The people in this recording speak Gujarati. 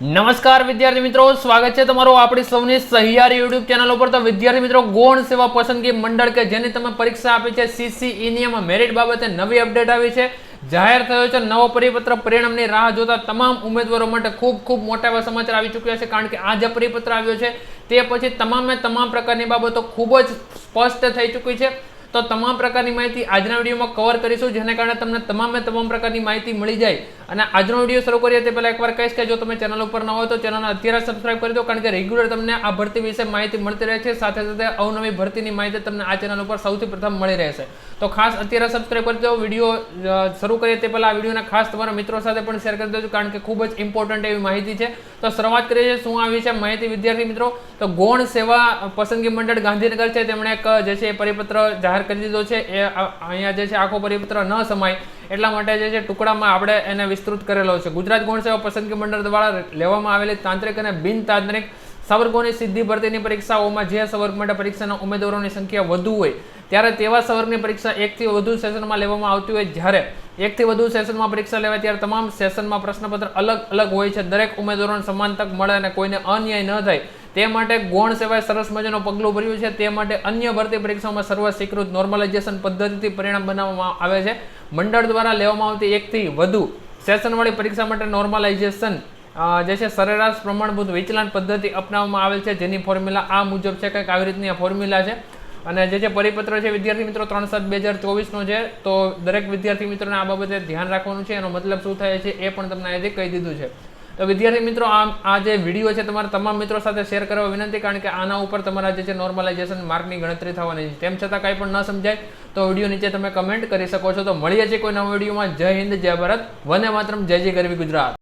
નમસ્કાર વિદ્યાર્થી મિત્રો, સ્વાગત છે તમારું આપણી સૌની સહિયારી યુટ્યુબ ચેનલ ઉપર. તો વિદ્યાર્થી મિત્રો, ગૌણ સેવા પસંદગી મંડળ કે જેની તમે પરીક્ષા આપી છે સીસીઈની એમાં મેરિટ બાબતે નવી અપડેટ આવી છે. જાહેર થયો છે, નવો પરિપત્ર. પરિણામની રાહ જોતા તમામ ઉમેદવારો માટે ખૂબ ખૂબ મોટા એવા સમાચાર આવી ચૂક્યા છે, કારણ કે આ જે પરિપત્ર આવ્યો છે. તે પછી તમામે તમામ પ્રકારની બાબતો ખૂબ જ સ્પષ્ટ થઈ ચૂકી છે. તો તમામ પ્રકારની માહિતી આજના વિડીયોમાં કવર કરીશું, જેને કારણે તમને તમામે તમામ પ્રકારની માહિતી મળી જાય. અને આજનો વીડિયો શરૂ કરીએ તે પહેલાં એકવાર કહીશ કે જો તમે ચેનલ ઉપર ન હોય તો ચેનલને અત્યારે સબસ્ક્રાઇબ કરી દો, કારણ કે રેગ્યુલર તમને આ ભરતી વિશે માહિતી મળતી રહે છે. સાથે સાથે અવનવી ભરતીની માહિતી તમને આ ચેનલ ઉપર સૌથી પ્રથમ મળી રહેશે. તો ખાસ અત્યારે સબસ્ક્રાઇબ કરી દો, વીડિયો શરૂ કરીએ તે પહેલાં આ વિડીયોને ખાસ તમારા મિત્રો સાથે પણ શેર કરી દેજો, કારણ કે ખૂબ જ ઇમ્પોર્ટન્ટ એવી માહિતી છે. તો શરૂઆત કરીએ છીએ, શું આવી છે માહિતી વિદ્યાર્થી મિત્રો? તો ગૌણ સેવા પસંદગી મંડળ ગાંધીનગર છે, તેમણે એક, જે છે પરિપત્ર જાહેર કરી દીધો છે. એ અહીંયા જે છે આખો પરિપત્ર ન સમાય એટલા માટે જે છે ટુકડામાં આપણે એને વિસ્તૃત કરેલો છે. ગુજરાત ગૌણ સેવા પસંદગી મંડળ દ્વારા લેવામાં આવેલી તાંત્રિક અને બિન તાંત્રિક સવર્ગોની સિદ્ધિ ભરતીની પરીક્ષાઓમાં જે સવર્ગ માટે પરીક્ષાના ઉમેદવારોની સંખ્યા વધુ હોય, ત્યારે તેવા સવર્ગની પરીક્ષા એકથી વધુ સેશનમાં લેવામાં આવતી હોય. જ્યારે એકથી વધુ સેશનમાં પરીક્ષા લેવાય, ત્યારે તમામ સેશનમાં પ્રશ્નપત્ર અલગ અલગ હોય છે. દરેક ઉમેદવારોને સમાન તક મળે અને કોઈને અન્યાય ન થાય. તે માટે ગૌણ સેવાએ સરસ મજાનું પગલું ભર્યું છે. તે માટે અન્ય ભરતી પરીક્ષાઓમાં સર્વ સ્વીકૃત નોર્મલાઇઝેશન પદ્ધતિથી પરિણામ બનાવવામાં આવે છે. મંડળ દ્વારા લેવામાં આવતી એકથી વધુ સેશનવાળી પરીક્ષા માટે નોર્મલાઇઝેશન જે છે સરેરાશ પ્રમાણભૂત વિચલન પદ્ધતિ અપનાવવામાં આવેલ છે. જેની ફોર્મ્યુલા આ મુજબ છે કંઈક આવી રીતની આ ફોર્મ્યુલા છે. અને જે છે પરિપત્ર છે, વિદ્યાર્થી મિત્રો, ત્રણ સાત બે હજાર ચોવીસનો છે. તો દરેક વિદ્યાર્થી મિત્રોને આ બાબતે ધ્યાન રાખવાનું છે. એનો મતલબ શું થાય છે એ પણ તમને અહીંથી કહી દીધું છે. તો વિદ્યાર્થી મિત્રો આ આ જે વીડિયો છે તમારા તમામ મિત્રો સાથે શેર કરવા વિનંતી, કારણ કે આના ઉપર તમારા જે છે નોર્મલાઇઝેશન માર્કની ગણતરી થવાની છે. તેમ છતાં કાંઈ પણ ન સમજાય, તો વીડિયો નીચે તમે કમેન્ટ કરી શકો છો. તો મળીએ છીએ કોઈ નવા વિડીયોમાં. જય હિન્દ, જય ભારત. વને માતરમ. જય જય ગરવી ગુજરાત.